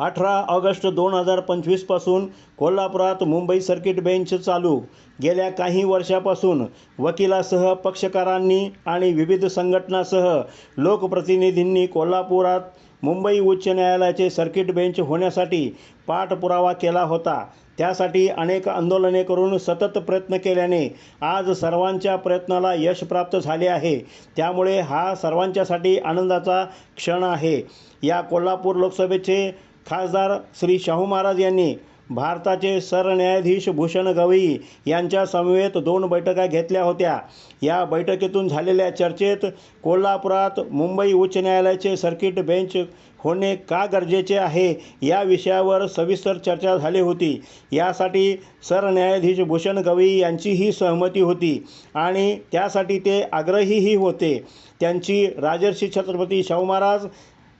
अठरा ऑगस्ट दोन हजार पंचवीसपासून कोल्हापुरात मुंबई सर्किट बेंच चालू. गेल्या काही वर्षापासून वकिलासह पक्षकारांनी आणि विविध संघटनासह लोकप्रतिनिधींनी कोल्हापुरात मुंबई उच्च न्यायालयाचे सर्किट बेंच होण्यासाठी पाठपुरावा केला होता. त्यासाठी अनेक आंदोलने करून सतत प्रयत्न केल्याने आज सर्वांच्या प्रयत्नाला यश प्राप्त झाले आहे. त्यामुळे हा सर्वांच्यासाठी आनंदाचा क्षण आहे. या कोल्हापूर लोकसभेचे खासदार श्री शाहू महाराज यांनी भारताचे सरन्यायाधीश भूषण गवई यांच्या समवेत दोन बैठका घेतल्या होत्या. या बैठकीतून झालेल्या चर्चेत कोल्हापुरात मुंबई उच्च न्यायालयाचे सर्किट बेंच होणे का गरजेचे आहे या विषयावर सविस्तर चर्चा झाली होती. यासाठी सरन्यायाधीश भूषण गवई यांचीही सहमती होती आणि त्यासाठी ते आग्रहीही होते. त्यांची राजर्षी छत्रपती शाहू महाराज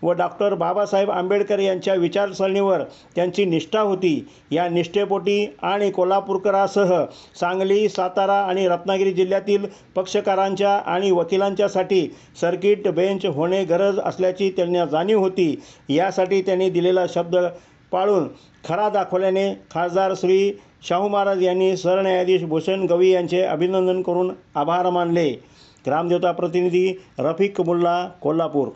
व डॉक्टर बाबासाहेब आंबेडकर यांच्या विचारसरणीवर त्यांची निष्ठा होती. या निष्ठेपोटी आणि कोल्हापूरकरासह सांगली सातारा आणि रत्नागिरी जिल्ह्यातील पक्षकारांच्या आणि वकिलांच्यासाठी सर्किट बेंच होणे गरज असल्याची त्यांना जाणीव होती. यासाठी त्यांनी दिलेला शब्द पाळून खरा दाखवल्याने खासदार श्री शाहू महाराज यांनी सरन्यायाधीश भूषण गवई यांचे अभिनंदन करून आभार मानले. ग्रामदेवता प्रतिनिधी रफिक मुल्ला कोल्हापूर.